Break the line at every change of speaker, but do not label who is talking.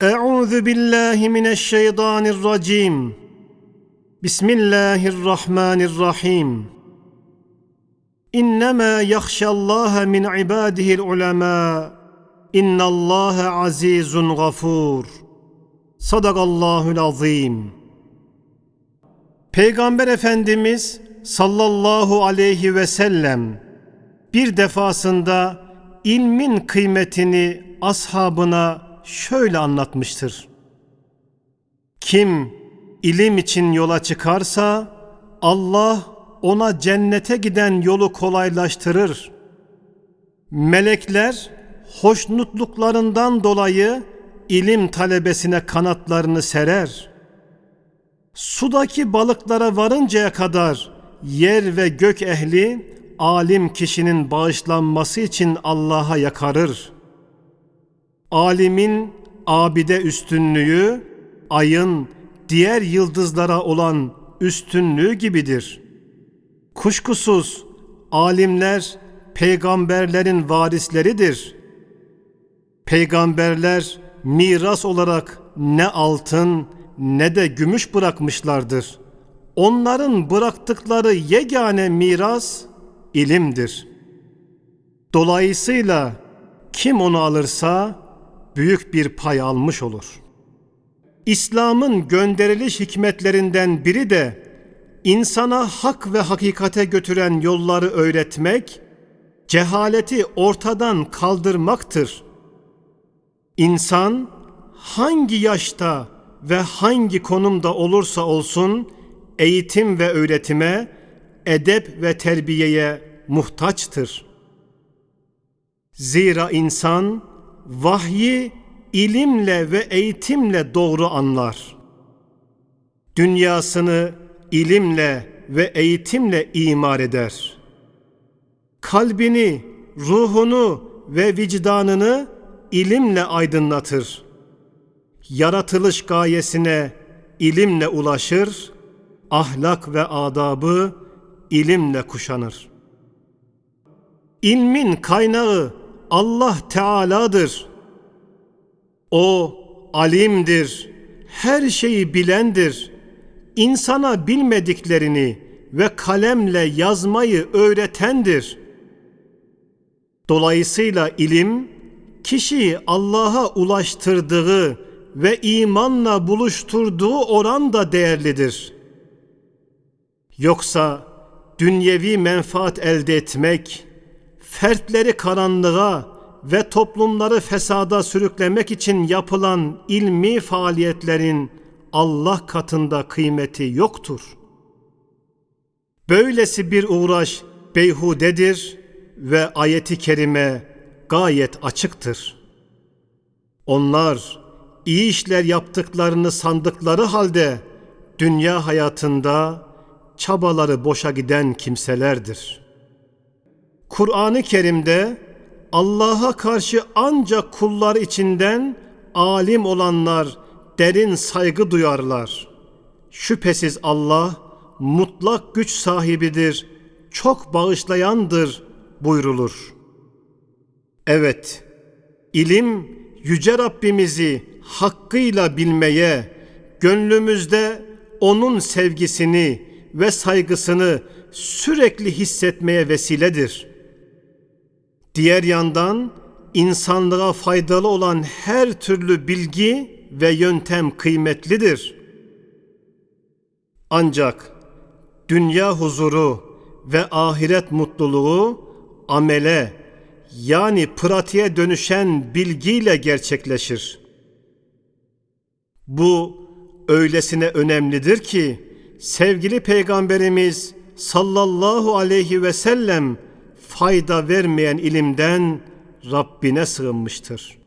Euzu billahi mineşşeytanirracim. Bismillahirrahmanirrahim. İnnemâ yahşallâhe min ibâdihil ulemâ. İnnallâhe azîzun gafûr. Sadakallâhul azîm. Peygamber Efendimiz sallallahu aleyhi ve sellem bir defasında ilmin kıymetini ashabına şöyle anlatmıştır. Kim ilim için yola çıkarsa Allah ona cennete giden yolu kolaylaştırır. Melekler hoşnutluklarından dolayı ilim talebesine kanatlarını serer. Sudaki balıklara varıncaya kadar yer ve gök ehli alim kişinin bağışlanması için Allah'a yakarır. Alimin abide üstünlüğü ayın diğer yıldızlara olan üstünlüğü gibidir. Kuşkusuz alimler peygamberlerin varisleridir. Peygamberler miras olarak ne altın ne de gümüş bırakmışlardır. Onların bıraktıkları yegane miras ilimdir. Dolayısıyla kim onu alırsa büyük bir pay almış olur. İslam'ın gönderiliş hikmetlerinden biri de insana hak ve hakikate götüren yolları öğretmek, cehaleti ortadan kaldırmaktır. İnsan hangi yaşta ve hangi konumda olursa olsun eğitim ve öğretime, edep ve terbiyeye muhtaçtır. Zira insan vahyi ilimle ve eğitimle doğru anlar. Dünyasını ilimle ve eğitimle imar eder. Kalbini, ruhunu ve vicdanını ilimle aydınlatır. Yaratılış gayesine ilimle ulaşır, ahlak ve adabı ilimle kuşanır. İlmin kaynağı Allah Teala'dır. O alimdir, her şeyi bilendir. İnsana bilmediklerini ve kalemle yazmayı öğretendir. Dolayısıyla ilim kişiyi Allah'a ulaştırdığı ve imanla buluşturduğu oran da değerlidir. Yoksa dünyevi menfaat elde etmek, fertleri karanlığa ve toplumları fesada sürüklemek için yapılan ilmi faaliyetlerin Allah katında kıymeti yoktur. Böylesi bir uğraş beyhudedir ve ayeti kerime gayet açıktır. Onlar iyi işler yaptıklarını sandıkları halde dünya hayatında çabaları boşa giden kimselerdir. Kur'an-ı Kerim'de Allah'a karşı ancak kullar içinden alim olanlar derin saygı duyarlar. Şüphesiz Allah mutlak güç sahibidir, çok bağışlayandır buyrulur. Evet, ilim yüce Rabbimizi hakkıyla bilmeye, gönlümüzde onun sevgisini ve saygısını sürekli hissetmeye vesiledir. Diğer yandan insanlığa faydalı olan her türlü bilgi ve yöntem kıymetlidir. Ancak dünya huzuru ve ahiret mutluluğu amele yani pratiğe dönüşen bilgiyle gerçekleşir. Bu öylesine önemlidir ki sevgili peygamberimiz sallallahu aleyhi ve sellem fayda vermeyen ilimden Rabbine sığınmıştır.